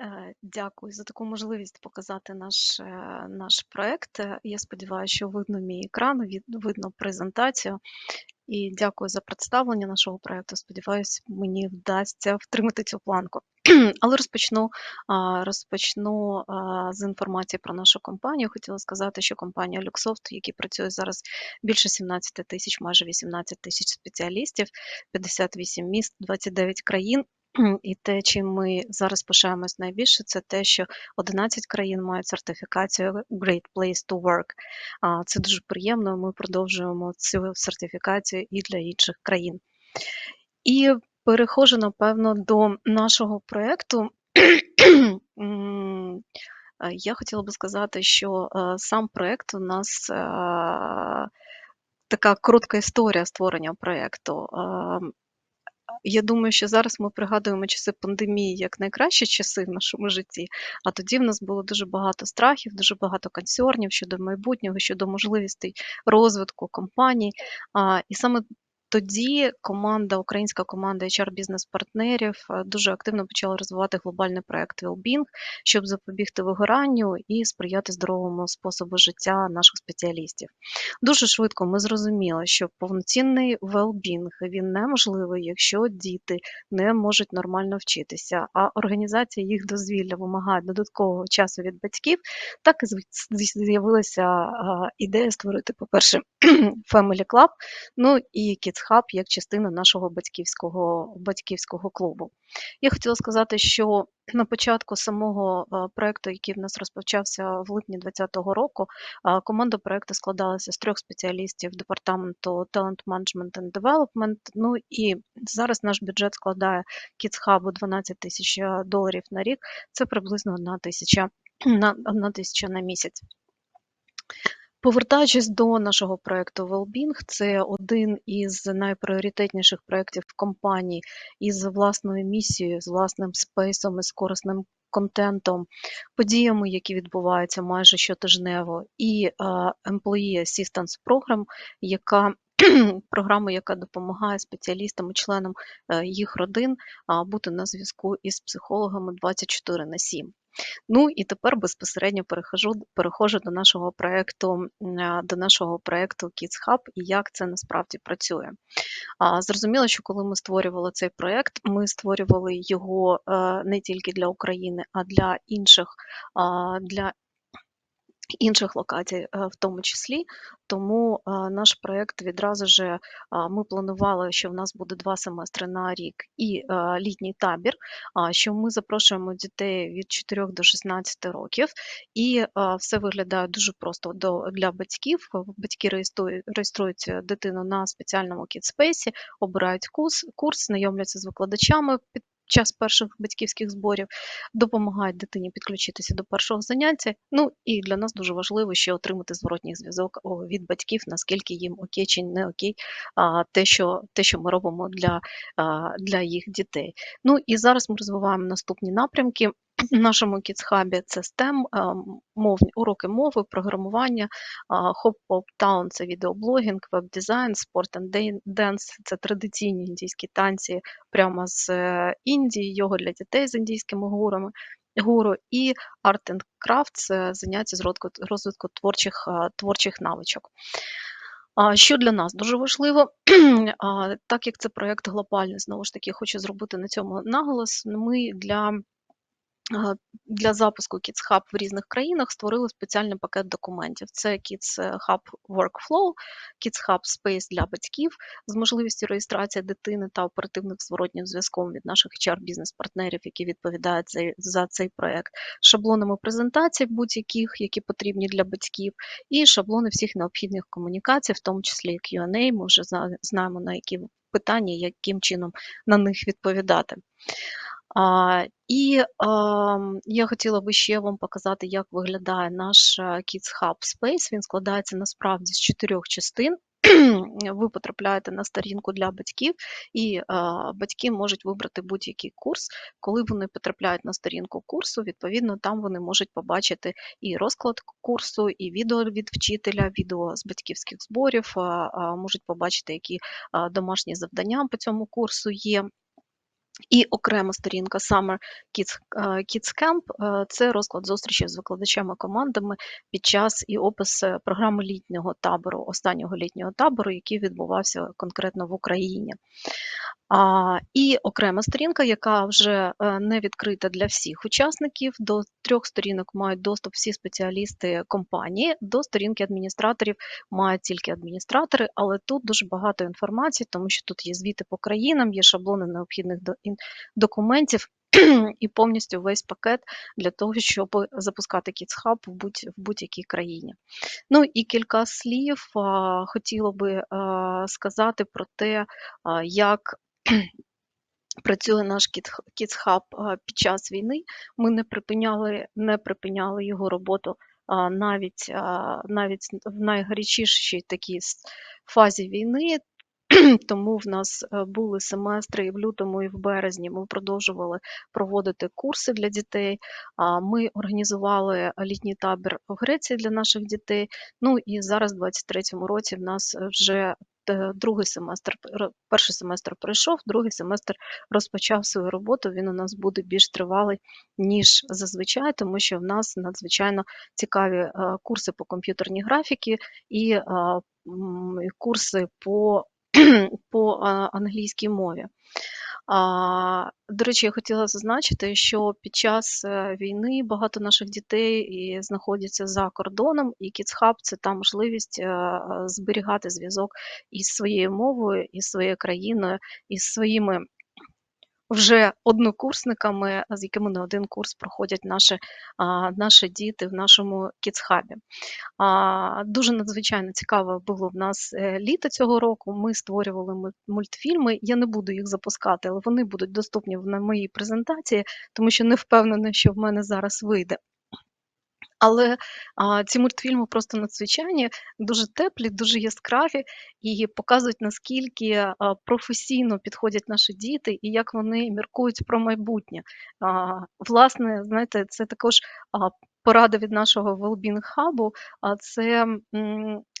Е, дякую за таку можливість показати наш, е, наш проект. Е, я сподіваюся, що видно мій екран, видно презентацію. І дякую за представлення нашого проекту. Сподіваюсь, мені вдасться втримати цю планку. Але розпочну, розпочну з інформації про нашу компанію. Хотіла сказати, що компанія Luxoft, в якій працює зараз більше 17 тисяч, майже 18 тисяч спеціалістів, 58 міст, 29 країн. І те, чим ми зараз пишаємось найбільше, це те, що 11 країн мають сертифікацію Great Place to Work. Це дуже приємно. Ми продовжуємо цю сертифікацію і для інших країн. І перехожу, напевно, до нашого проєкту. Я хотіла би сказати, що сам проєкт у нас така коротка історія створення проєкту. Я думаю, що зараз ми пригадуємо часи пандемії як найкращі часи в нашому житті, а тоді в нас було дуже багато страхів, дуже багато консьорнів щодо майбутнього, щодо можливостей розвитку компаній. І саме тоді команда, українська команда HR бізнес-партнерів е, дуже активно почала розвивати глобальний проект Wellbeing, щоб запобігти вигоранню і сприяти здоровому способу життя наших спеціалістів. Дуже швидко ми зрозуміли, що повноцінний well-being, він неможливий, якщо діти не можуть нормально вчитися, а організація їх дозвілля вимагає додаткового часу від батьків. Так і з'явилася ідея створити, по-перше, Family Club, ну і Kids Hub як частина нашого батьківського, батьківського клубу. Я хотіла сказати, що на початку самого а, проекту, який в нас розпочався в липні 2020 року, команда проекту складалася з трьох спеціалістів департаменту Talent Management and Development. Ну і зараз наш бюджет складає Kids Hub 12 тисяч е, доларів на рік. Це приблизно одна тисяча на тисяча на місяць. Повертаючись до нашого проекту Wellbeing, це один із найпріоритетніших проєктів компанії із власною місією, з власним спейсом, із корисним контентом, подіями, які відбуваються майже щотижнево, і Employee Assistance Program, яка програма, яка допомагає спеціалістам і членам е, їх родин бути на зв'язку із психологами 24 на 7. Ну і тепер безпосередньо перехожу, перехожу до нашого проекту, до нашого проекту Kids Hub і як це насправді працює. Зрозуміло, що коли ми створювали цей проект, ми створювали його е, не тільки для України, а для інших для інших локацій, е, в тому числі. Тому е, наш проєкт відразу же ми планували, що в нас буде два семестри на рік і е, літній табір, що ми запрошуємо дітей від 4 до 16 років, і все виглядає дуже просто для батьків. Батьки реєструють, дитину на спеціальному кітспейсі, обирають курс, курс, знайомляться з викладачами, час перших батьківських зборів, допомагають дитині підключитися до першого заняття. Ну і для нас дуже важливо ще отримати зворотній зв'язок від батьків, наскільки їм окей чи не окей, те, що те, що ми робимо для, для їх дітей. Ну і зараз ми розвиваємо наступні напрямки. Нашому Kids це STEM, мовні уроки мови, програмування, Pop Town – це відеоблогінг, веб-дизайн, спорт and dance – це традиційні індійські танці прямо з е, Індії, його для дітей з індійськими гурами. Гуру і Art and Craft – це заняття з розвитку творчих творчих навичок. Що для нас дуже важливо, так як це проєкт глобальний, знову ж таки, хочу зробити на цьому наголос. Ми для для запуску Kids Hub в різних країнах створили спеціальний пакет документів. Це Kids е, Hub Workflow, Kids Hub Space для батьків з можливістю реєстрації дитини та оперативним зворотнім зв'язком від наших HR-бізнес-партнерів, які відповідають за, за цей проект, шаблонами презентацій будь-яких, які потрібні для батьків, і шаблони всіх необхідних комунікацій, в тому числі Q&A, Ми вже знаємо на які питання, яким чином на них відповідати. І я хотіла би ще вам показати, як виглядає наш Kids Hub Space. Він складається насправді з чотирьох частин. Ви потрапляєте на сторінку для батьків, і а, батьки можуть вибрати будь-який курс. Коли вони потрапляють на сторінку курсу, відповідно, там вони можуть побачити і розклад курсу, і відео від вчителя, відео з батьківських зборів, а, а, можуть побачити, які а, домашні завдання по цьому курсу є. І окрема сторінка Summer Kids, е, Kids Camp е, – це розклад зустрічі з викладачами командами під час і опис е, програми літнього табору, останнього літнього табору, який відбувався конкретно в Україні. А, І окрема сторінка, яка вже не відкрита для всіх учасників. До трьох сторінок мають доступ всі спеціалісти компанії, до сторінки адміністраторів мають тільки адміністратори, але тут дуже багато інформації, тому що тут є звіти по країнам, є шаблони необхідних документів. І повністю весь пакет для того, щоб запускати Kids Hub в будь, в будь-якій країні. Ну і кілька слів а, хотіла би а, сказати про те, а, як працює наш Kids під час війни. Ми не припиняли, не припиняли його роботу навіть, навіть в найгарячішій такій фазі війни. Тому в нас е, були семестри і в лютому, і в березні. Ми продовжували проводити курси для дітей. Ми організували літній табір в Греції для наших дітей. Ну і зараз, в 2023 році, в нас вже другий семестр, перший семестр пройшов, другий семестр розпочав свою роботу. Він у нас буде більш тривалий, ніж зазвичай, тому що в нас надзвичайно цікаві е, курси по комп'ютерній графіки і е, курси по, по англійській мові. До речі, я хотіла зазначити, що під час е, війни багато наших дітей і знаходяться за кордоном, і KidsHub – це та можливість е, зберігати зв'язок із своєю мовою, із своєю країною, із своїми вже однокурсниками, з якими не один курс проходять наші наші діти в нашому кіцхабі. Дуже надзвичайно цікаво було в нас е, літо цього року. Ми створювали мультфільми. Я не буду їх запускати, але вони будуть доступні на моїй презентації, тому що не впевнена, що в мене зараз вийде. Але а, ці мультфільми просто надзвичайні, дуже теплі, дуже яскраві і показують, наскільки а, професійно підходять наші діти і як вони міркують про майбутнє. А, Власне, знаєте, це також а, порада від нашого Wellbeing Hub, а це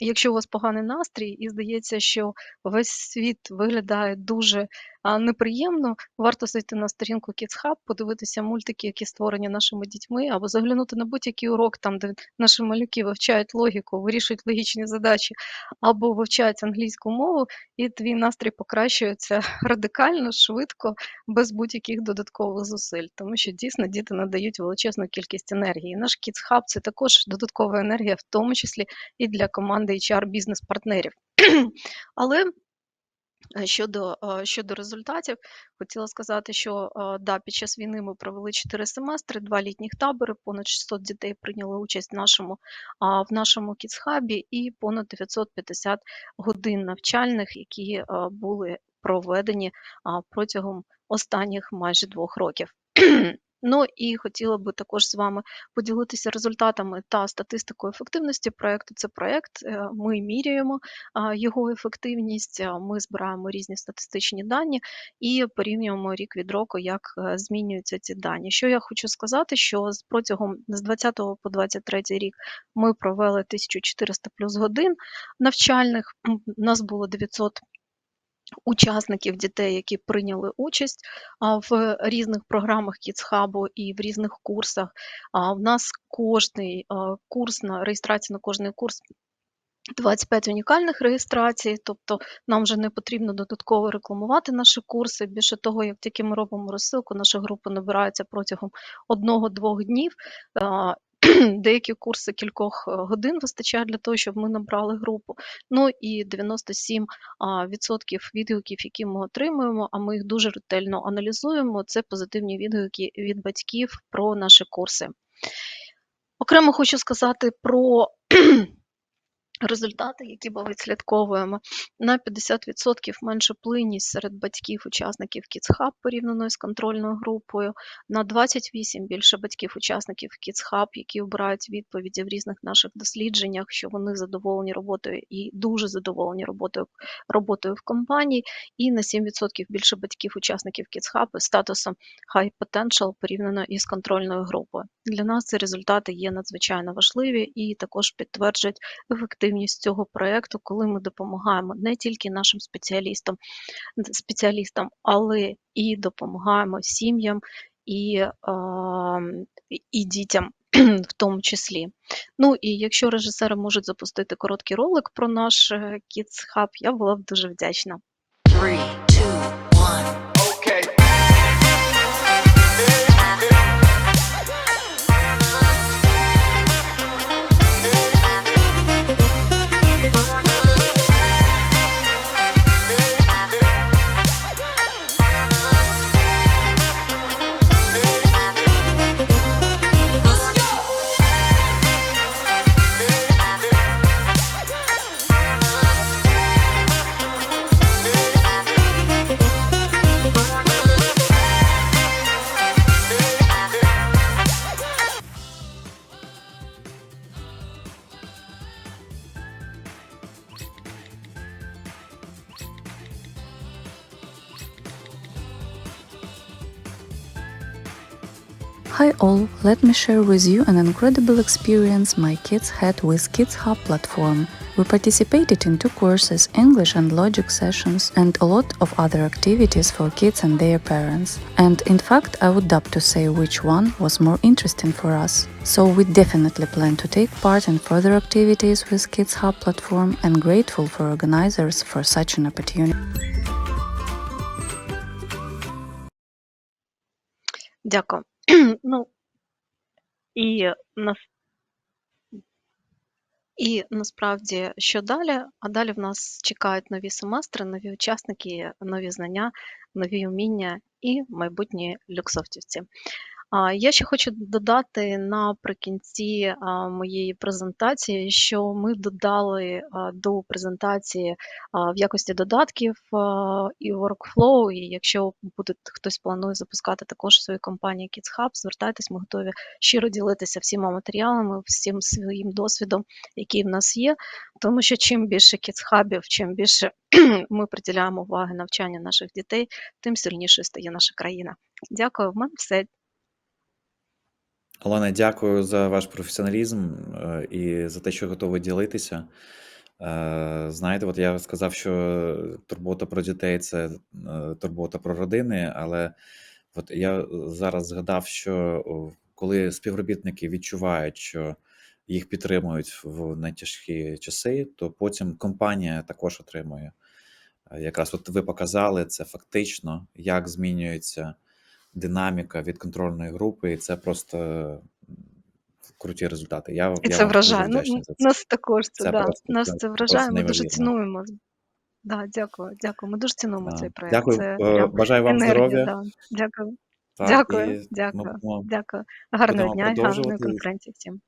якщо у вас поганий настрій, і здається, що весь світ виглядає дуже неприємно, варто зайти на сторінку Kids Hub, подивитися мультики, які створені нашими дітьми, або заглянути на будь-який урок, там, де наші малюки вивчають логіку, вирішують логічні задачі, або вивчають англійську мову, і твій настрій покращується радикально, швидко, без будь-яких додаткових зусиль, тому що дійсно діти надають величезну кількість енергії. Наш Kids Hub – це також додаткова енергія, в тому числі і для команди HR бізнес-партнерів. Але щодо е, щодо результатів, хотіла сказати, що е, да, під час війни ми провели 4 семестри, два літніх табори, понад 600 дітей прийняли участь в нашому в нашому кіцхабі і понад 950 годин навчальних, які були проведені протягом останніх майже двох років. Ну і хотіла би також з вами поділитися результатами та статистикою ефективності проєкту. Це проєкт, е, ми міряємо його ефективність, ми збираємо різні статистичні дані і порівнюємо рік від року, як е, змінюються ці дані. Що я хочу сказати, що протягом з 20 по 23 рік ми провели 1400 плюс годин навчальних, у нас було 900 учасників дітей, які прийняли участь в різних програмах Кіцхабу і в різних курсах. У нас кожний курс на реєстрацію на кожний курс. 25 унікальних реєстрацій, тобто нам вже не потрібно додатково рекламувати наші курси. Більше того, як тільки ми робимо розсилку, наша група набирається протягом одного-двох днів, Деякі курси кількох е, годин вистачає для того, щоб ми набрали групу. Ну і 97% відгуків, які ми отримуємо, а ми їх дуже ретельно аналізуємо. Це позитивні відгуки від батьків про наші курси. Окремо хочу сказати про Результати, які ми відслідковуємо, на 50% менша плинність серед батьків, учасників KidsHub порівняно з контрольною групою, на 28 більше батьків, учасників KidsHub, які обирають відповіді в різних наших дослідженнях, що вони задоволені роботою і дуже задоволені роботою роботою в компанії, і на 7% більше батьків, учасників KidsHub з статусом High Potential порівняно із контрольною групою. Для нас ці результати є надзвичайно важливі і також підтверджують ефективність ефективність цього проекту, коли ми допомагаємо не тільки нашим спеціалістам, спеціалістам, але і допомагаємо сім'ям і- і дітям в тому числі. Ну і якщо режисери можуть запустити короткий ролик про наш е, Kids Hub, я була б дуже вдячна. Three, two, one. all, let me share with you an incredible experience my kids had with Kids Hub platform. We participated in two courses, English and logic sessions, and a lot of other activities for kids and their parents. And in fact, I would love to say which one was more interesting for us. So we definitely plan to take part in further activities with Kids Hub platform and grateful for organizers for such an opportunity. Дякую. ну, і, нас... і насправді, що далі? А далі в нас чекають нові семестри, нові учасники, нові знання, нові уміння і майбутні люксофтівці. Я ще хочу додати наприкінці моєї презентації, що ми додали до презентації в якості додатків і workflow, і якщо буде хтось планує запускати також свою компанію Kids Hub, звертайтесь, ми готові щиро ділитися всіма матеріалами, всім своїм досвідом, який в нас є. Тому що чим більше Kids Hub'ів, чим більше ми приділяємо уваги навчанню наших дітей, тим сильнішою стає наша країна. Дякую, в мене все. Олена, дякую за ваш професіоналізм е, і за те, що готові ділитися. Е, Знаєте, от я сказав, що турбота про дітей це е, турбота про родини, але от я зараз згадав, що коли співробітники відчувають, що їх підтримують в найтяжкі часи, то потім компанія також отримує. Якраз от ви показали це фактично, як змінюється динаміка від контрольної групи, і це просто круті результати. Я, І я це вражає. Ну, це. нас також це, Це да. просто Нас це вражає. Ми дуже цінуємо. Да, дякую, дякую. Ми дуже цінуємо да. цей проект. Дякую, Це е, бажаю вам Енергію, здоров'я. Да. Дякую. Так, Дякую, дякую, дякую. Гарного дня і гарної конференції всім.